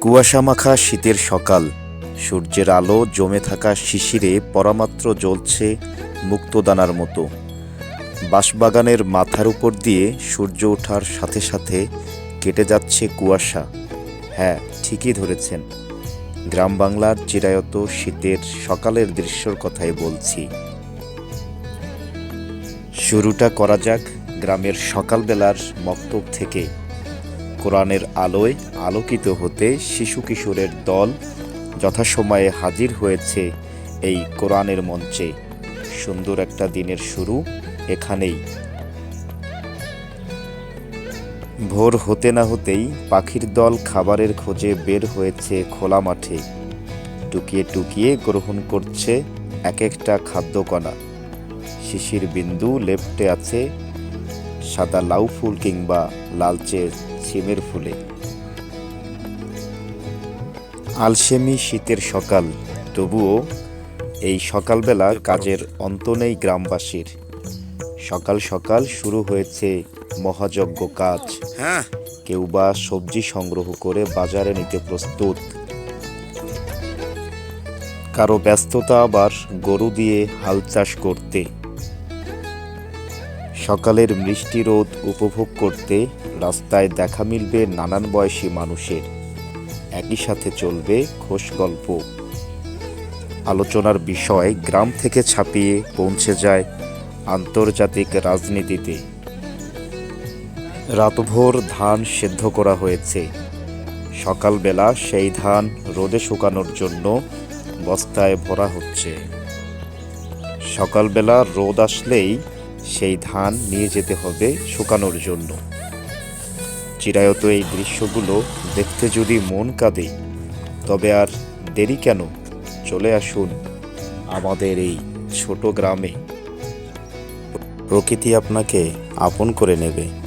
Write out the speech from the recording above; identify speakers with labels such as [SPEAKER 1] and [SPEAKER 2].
[SPEAKER 1] কুয়াশামাখা শীতের সকাল। সূর্যের আলো জমে থাকা শিশিরে পরামাত্র জ্বলছে মুক্তদানার মতো। বাঁশবাগানের মাথার উপর দিয়ে সূর্য ওঠার সাথে সাথে কেটে যাচ্ছে কুয়াশা। হ্যাঁ ঠিকই ধরেছেন। গ্রাম বাংলার চিরায়ত শীতের সকালের দৃশ্যর কথাই বলছি। শুরুটা করা যাক গ্রামের সকালবেলার মক্তব থেকে। কোরআনের আলোয় আলোকিত হতে শিশু কিশোরের দল যথাসময়ে হাজির হয়েছে এই কোরআনের মঞ্চে। সুন্দর একটা দিনের শুরু এখানেই। ভোর হতে না হতেই পাখির দল খাবারের খোঁজে বের হয়েছে খোলা মাঠে। টুকিয়ে টুকিয়ে গ্রহণ করছে এক একটা খাদ্যকণা। শিশির বিন্দু লেপ্টে আছে সাদা লাউ ফুল কিংবা লালচে ছিমের ফুলে। আলসেমি শীতের সকাল তবুও এই সকালবেলা কাজের অন্ত নেই গ্রামবাসীর। সকাল সকাল শুরু হয়েছে মহাযজ্ঞ কাজ।
[SPEAKER 2] হ্যাঁ।
[SPEAKER 1] কেউ বা সবজি সংগ্রহ করে বাজারে নিতে প্রস্তুত। কারও ব্যস্ততা আবার গরু দিয়ে হাল চাষ করতে। সকালের মিষ্টি রোদ উপভোগ করতে রাস্তায় দেখা মিলবে নানান বয়সী মানুষের। একই সাথে চলবে খোশ গল্প। আলোচনার বিষয় গ্রাম থেকে ছাপিয়ে পৌঁছে যায় আন্তর্জাতিক রাজনীতিতে। রাতভর ধান সেদ্ধ করা হয়েছে। সকালবেলা সেই ধান রোদে শুকানোর জন্য বস্তায় ভরা হচ্ছে। সকালবেলা রোদ আসলেই সেই ধান নিয়ে যেতে হবে শুকানোর জন্য। চিরায়ত এই দৃশ্যগুলো দেখতে যদি মন কাঁদে, তবে আর দেরি কেন? চলে আসুন আমাদের এই ছোট গ্রামে। প্রকৃতি আপনাকে আপন করে নেবে।